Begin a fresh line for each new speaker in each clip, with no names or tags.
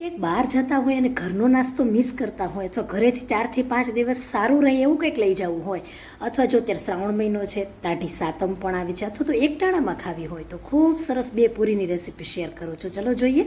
એક બહાર જતા હોય અને ઘરનો નાસ્તો મિસ કરતા હોય અથવા ઘરેથી ચારથી પાંચ દિવસ સારું રહે એવું કંઈક લઈ જવું હોય, અથવા જો અત્યારે શ્રાવણ મહિનો છે તાઢી સાતમ પણ આવી છે, અથવા તો એક ટાણામાં ખાવી હોય તો ખૂબ સરસ બે પૂરીની રેસીપી શેર કરું છું. ચલો જોઈએ.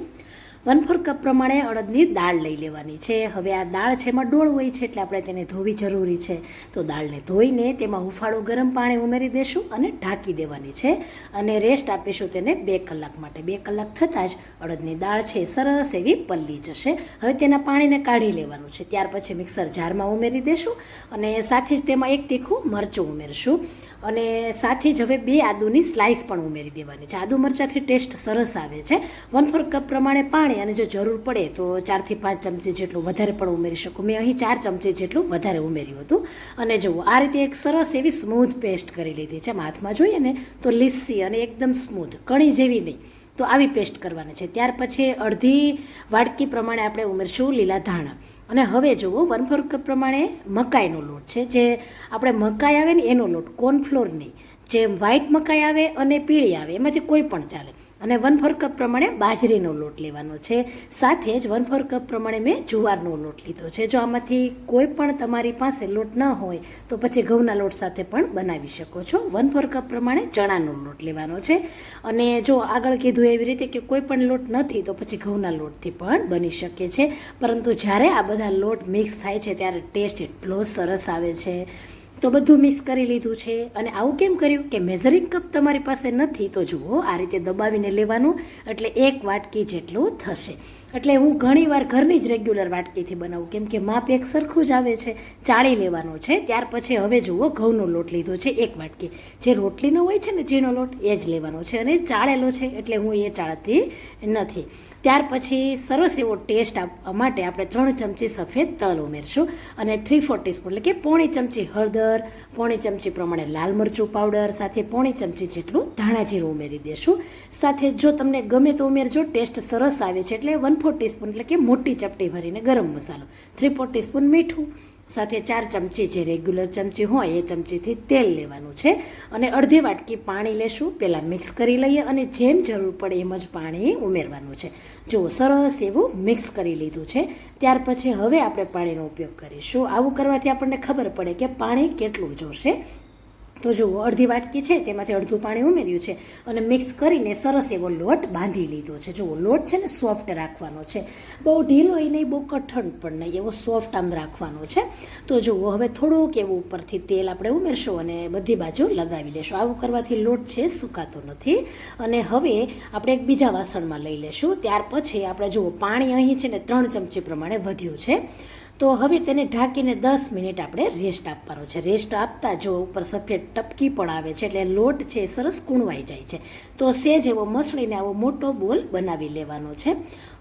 વન ફોર કપ પ્રમાણે અડદની દાળ લઈ લેવાની છે. હવે આ દાળ છે એમાં ડોળ હોય છે એટલે આપણે તેને ધોવી જરૂરી છે. તો દાળને ધોઈને તેમાં હુફાળું ગરમ પાણી ઉમેરી દેશું અને ઢાંકી દેવાની છે. અને રેસ્ટ આપીશું તેને બે કલાક માટે. બે કલાક થતાં જ અડદની દાળ છે સરસ એવી પલ્લી જશે. હવે તેના પાણીને કાઢી લેવાનું છે. ત્યાર પછી મિક્સર જારમાં ઉમેરી દેશું અને સાથે જ તેમાં એક તીખું મરચું ઉમેરશું. અને સાથે જ હવે બે આદુની સ્લાઇસ પણ ઉમેરી દેવાની છે. આદુ મરચાંથી ટેસ્ટ સરસ આવે છે. વન ફોર કપ પ્રમાણે પાણી અને જો જરૂર પડે તો ચારથી પાંચ ચમચી જેટલું વધારે પણ ઉમેરી શકું. મેં અહીં ચાર ચમચી જેટલું વધારે ઉમેર્યું હતું. અને જુઓ, આ રીતે એક સરસ એવી સ્મૂથ પેસ્ટ કરી લીધી છે. હાથમાં જોઈએ ને તો લીસી અને એકદમ સ્મૂથ કણી જેવી નહીં. તો આવી પેસ્ટ કરવાની છે. ત્યાર પછી અડધી વાડકી પ્રમાણે આપણે ઉમેરશું લીલા ધાણા. અને હવે જુઓ, વન ફોર કપ પ્રમાણે મકાઈનો લોટ છે. જે આપણે મકાઈ આવે ને એનો લોટ કોર્નફ્લોર નહીં જે વ્હાઈટ મકાઈ આવે અને પીળી આવે, એમાંથી કોઈ પણ ચાલે. અને વન ફોર કપ પ્રમાણે બાજરીનો લોટ લેવાનો છે. સાથે જ વન ફોર કપ પ્રમાણે મેં જુવારનો લોટ લીધો છે. જો આમાંથી કોઈ પણ તમારી પાસે લોટ ન હોય, તો પછી ઘઉંના લોટ સાથે પણ બનાવી શકો છો. વન ફોર કપ પ્રમાણે ચણાનો લોટ લેવાનો છે. અને જો આગળ કીધું એવી રીતે કે કોઈ પણ લોટ નથી, તો પછી ઘઉંના લોટથી પણ બની શકે છે. પરંતુ જ્યારે આ બધા લોટ મિક્સ થાય છે, ત્યારે ટેસ્ટ એટલો સરસ આવે છે. તો બધું મિક્સ કરી લીધું છે. અને આવું કેમ કર્યું કે મેઝરિંગ કપ તમારી પાસે નથી, તો જુઓ આ રીતે દબાવીને લેવાનું, એટલે એક વાટકી જેટલું થશે. એટલે હું ઘણીવાર ઘરની જ રેગ્યુલર વાટકીથી બનાવું, કેમ કે માપ એક સરખું જ આવે છે, ચાળી લેવાનો છે. ત્યાર પછી હવે જુઓ, ઘઉંનો લોટ લીધો છે, એક વાટકી. જે રોટલીનો હોય છે ને, ઝીણો લોટ, એ જ લેવાનો છે અને ચાળેલો છે, એટલે હું એ ચાળતી નથી. ત્યાર પછી સરસ એવો ટેસ્ટ આપવા માટે આપણે ત્રણ ચમચી સફેદ તલ ઉમેરશું અને થ્રી ફોર ટીસ્પૂન એટલે કે પોણી ચમચી હળદર, પોણી ચમચી પ્રમાણે લાલ મરચું પાવડર સાથે પોણી ચમચી જેટલું ધાણા જીરું ઉમેરી દેશું. સાથે જો તમને ગમે તો ઉમેરજો ટેસ્ટ સરસ આવે છે, એટલે વન ફોર ટીસ્પૂન એટલે કે મોટી ચપટી ભરીને ગરમ મસાલો. થ્રી ફોર ટીસ્પૂન મીઠું, સાથે ચાર ચમચી જે રેગ્યુલર ચમચી હોય એ ચમચીથી તેલ લેવાનું છે અને અડધી વાટકી પાણી લેશું. પહેલાં મિક્સ કરી લઈએ અને જેમ જરૂર પડે એમ જ પાણી ઉમેરવાનું છે. જો સરસ એવું મિક્સ કરી લીધું છે, ત્યાર પછી હવે આપણે પાણીનો ઉપયોગ કરીશું. આવું કરવાથી આપણને ખબર પડે કે પાણી કેટલું જોશે. તો જુઓ, અડધી વાટકી છે, તેમાંથી અડધું પાણી ઉમેર્યું છે અને મિક્સ કરીને સરસ એવો લોટ બાંધી લીધો છે. જુઓ, લોટ છે ને સોફ્ટ રાખવાનો છે. બહુ ઢીલો હોય નહીં, બહુ કઠણ પણ નહીં, એવો સોફ્ટ આમ રાખવાનો છે. તો જુઓ, હવે થોડુંક એવું ઉપરથી તેલ આપણે ઉમેરશું અને બધી બાજુ લગાવી લેશું. આવું કરવાથી લોટ છે, સુકાતો નથી. અને હવે આપણે એક બીજા વાસણમાં લઈ લેશું. ત્યાર પછી આપણે જુઓ, પાણી અહીં છે ને ત્રણ ચમચી પ્રમાણે વધ્યું છે. તો હવે તેને ઢાંકીને દસ મિનિટ આપણે રેસ્ટ આપવાનો છે. રેસ્ટ આપતા જો ઉપર સફેદ ટપકી પણ આવે છે એટલે લોટ છે સરસ કૂણવાઈ જાય છે. તો સેજ એવો મસળીને આવો મોટો બોલ બનાવી લેવાનો છે.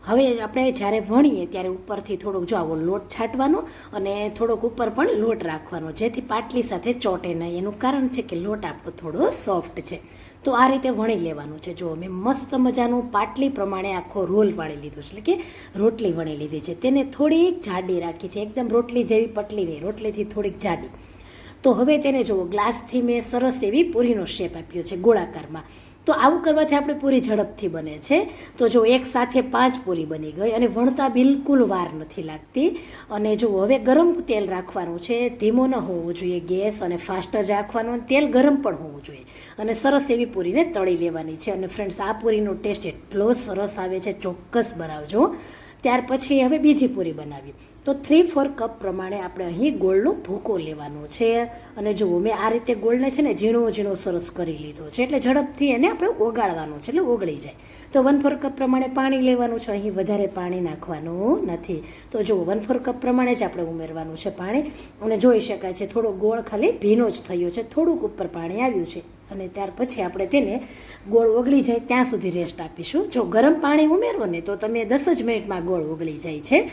હવે આપણે જ્યારે વણીએ ત્યારે ઉપરથી થોડોક જો આવો લોટ છાંટવાનો અને થોડોક ઉપર પણ લોટ રાખવાનો, જેથી પાટલી સાથે ચોટે નહીં. એનું કારણ છે કે લોટ આપણો થોડો સોફ્ટ છે. તો આ રીતે વણી લેવાનું છે. જો મેં મસ્ત મજાનું પાટલી પ્રમાણે આખો રોલ વાળી લીધો છે. એટલે કે રોટલી વણી લીધી છે. તેને થોડીક જાડી રાખી છે. એકદમ રોટલી જેવી પટલી નહીં, રોટલીથી થોડીક જાડી. તો હવે તેને જુઓ ગ્લાસથી મેં સરસ એવી પૂરીનો શેપ આપ્યો છે ગોળાકારમાં. તો આવું કરવાથી આપણે પૂરી ઝડપથી બને છે. તો જો એક સાથે પાંચ પૂરી બની ગઈ અને વણતા બિલકુલ વાર નથી લાગતી. અને જો હવે ગરમ તેલ રાખવાનું છે, ધીમો ન હોવો જોઈએ ગેસ અને ફાસ્ટ જ રાખવાનું તેલ ગરમ પણ હોવું જોઈએ. અને સરસ એવી પૂરીને તળી લેવાની છે. અને ફ્રેન્ડ્સ, આ પૂરીનો ટેસ્ટ એટલો સરસ આવે છે, ચોક્કસ બનાવજો. ત્યાર પછી હવે બીજી પૂરી બનાવી તો થ્રી ફોર કપ પ્રમાણે આપણે અહીં ગોળનો ભૂકો લેવાનો છે. અને જુઓ, મેં આ રીતે ગોળને છે ને ઝીણો ઝીણો સરસ કરી લીધો છે. એટલે ઝડપથી એને આપણે ઓગાળવાનું છે, એટલે ઓગળી જાય. તો વન ફોર કપ પ્રમાણે પાણી લેવાનું છે. અહીં વધારે પાણી નાખવાનું નથી. તો જુઓ વન ફોર કપ પ્રમાણે જ આપણે ઉમેરવાનું છે પાણી. અને જોઈ શકાય છે, થોડો ગોળ ખાલી ભીનો જ થયો છે. થોડુંક ઉપર પાણી આવ્યું છે. અને ત્યાર પછી આપણે તેને ગોળ ઓગળી જાય, ત્યાં સુધી રેસ્ટ આપીશું. જો ગરમ પાણી ઉમેરો ને, તો તમે દસ જ મિનિટમાં ગોળ ઓગળી જાય છે.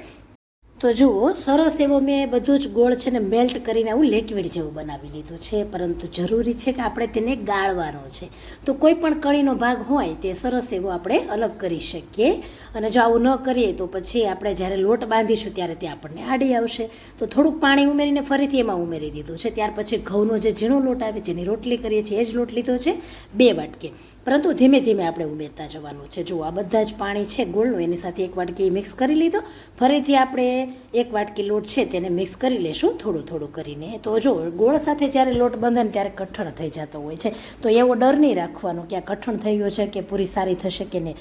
તો જુઓ, સરસ એવો મેં બધું જ ગોળ છે ને મેલ્ટ કરીને આવું લિક્વિડ જેવું બનાવી લીધું છે. પરંતુ જરૂરી છે કે આપણે તેને ગાળવાનો છે. તો કોઈ પણ કણીનો ભાગ હોય, તે સરસ એવો આપણે અલગ કરી શકીએ. અને જો આવું ન કરીએ, તો પછી આપણે જ્યારે લોટ બાંધીશું, ત્યારે તે આપણને આડી આવશે. તો થોડુંક પાણી ઉમેરીને ફરીથી એમાં ઉમેરી દીધું છે. ત્યાર પછી ઘઉંનો જે ઝીણો લોટ આવે, જેની રોટલી કરીએ છીએ, એ જ લોટ લીધો છે. બે વાટકી. પરંતુ ધીમે ધીમે આપણે ઉમેરતા જવાનું છે. જો આ બધા જ પાણી છે ગોળનું. એની સાથે એક વાટકી મિક્સ કરી લીધો. ફરીથી આપણે એક વાટકી લોટ છે તેને મિક્સ કરી લેશું થોડું થોડું કરીને. તો જો, ગોળ સાથે જ્યારે લોટ બંધે ને ત્યારે કઠણ થઈ જતો હોય છે. તો એવો ડર નહીં રાખવાનો કે આ કઠણ થઈ ગયો છે કે પૂરી સારી થશે કે નહીં.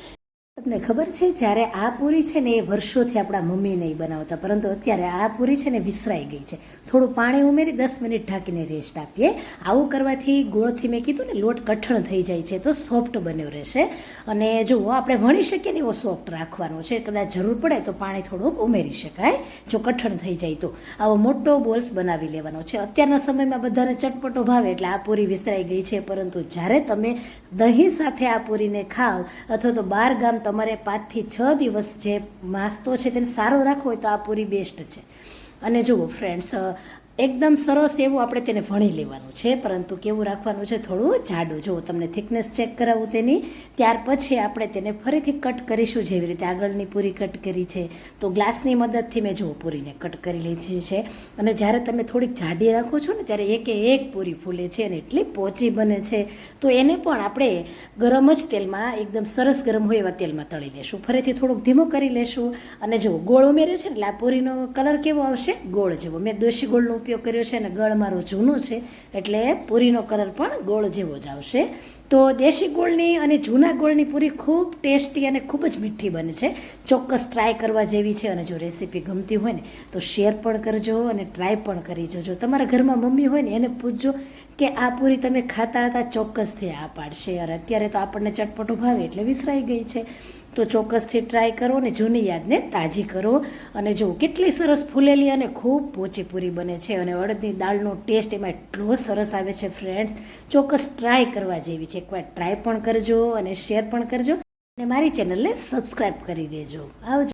તમને ખબર છે, જ્યારે આ પૂરી છે ને એ વર્ષોથી આપણા મમ્મી નહીં બનાવતા, પરંતુ અત્યારે આ પૂરી છે ને વિસરાઈ ગઈ છે. થોડું પાણી ઉમેરી દસ મિનિટ ઢાંકીને રેસ્ટ આપીએ. આવું કરવાથી ગોળથી મેં કીધું ને, લોટ કઠણ થઈ જાય છે, તો સોફ્ટ બન્યો રહેશે. અને જુઓ, આપણે વણી શકીએ ને એવો સોફ્ટ રાખવાનો છે. કદાચ જરૂર પડે તો પાણી થોડુંક ઉમેરી શકાય, જો કઠણ થઈ જાય તો. આવો મોટો બોલ્સ બનાવી લેવાનો છે. અત્યારના સમયમાં બધાને ચટપટો ભાવે એટલે આ પૂરી વિસરાઈ ગઈ છે, પરંતુ જ્યારે તમે દહીં સાથે આ પૂરીને ખાઓ અથવા તો બાર ગામ તમારે પાંચથી છ દિવસ જે માસ્તો છે તેને સારો રાખવો હોય તો આ પૂરી બેસ્ટ છે. અને જુઓ ફ્રેન્ડ્સ એકદમ સરસ એવું આપણે તેને ભણી લેવાનું છે, પરંતુ કેવું રાખવાનું છે થોડું જાડું. જો તમને થિકનેસ ચેક કરાવું તેની, ત્યાર પછી આપણે તેને ફરીથી કટ કરીશું જેવી રીતે આગળની પૂરી કટ કરી છે. તો ગ્લાસની મદદથી મેં જો પૂરીને કટ કરી લીધી છે. અને જ્યારે તમે થોડીક જાડી રાખો છો ને, ત્યારે એકે એક પૂરી ફૂલે છે અને એટલી પોચી બને છે. તો એને પણ આપણે ગરમ જ તેલમાં, એકદમ સરસ ગરમ હોય એવા તેલમાં તળી લેશું. ફરીથી થોડુંક ધીમું કરી લેશું. અને જો ગોળ ઉમેર્યો છે ને, એટલે આ પૂરીનો કલર કેવો આવશે? ગોળ જેવો. મેં દેશી ગોળનો ઉપયોગ કર્યો છે અને ગળ મારો જૂનું છે, એટલે પૂરીનો કલર પણ ગોળ જેવો જ આવશે. તો દેશી ગોળની અને જૂના ગોળની પૂરી ખૂબ ટેસ્ટી અને ખૂબ જ મીઠી બને છે. ચોક્કસ ટ્રાય કરવા જેવી છે અને જો રેસીપી ગમતી હોય ને, તો શેર પણ કરજો અને ટ્રાય પણ કરી જોજો. તમારા ઘરમાં મમ્મી હોય ને, એને પૂછજો કે આ પૂરી તમે ખાતા હતા, ચોક્કસથી આ પાડશે. અને અત્યારે તો આપણને ચટપટું ભાવે એટલે વિસરાઈ ગઈ છે. તો ચોક્કસથી ટ્રાય કરો અને જૂની યાદને તાજી કરો. અને જો કેટલી સરસ ફૂલેલી અને ખૂબ પોચીપૂરી બને છે અને અડદની દાળનો ટેસ્ટ એમાં એટલો સરસ આવે છે ફ્રેન્ડ્સ ચોક્કસ ટ્રાય કરવા જેવી છે. એકવાર ટ્રાય પણ કરજો અને શેર પણ કરજો. અને મારી ચેનલને સબસ્ક્રાઈબ કરી દેજો. આવજો.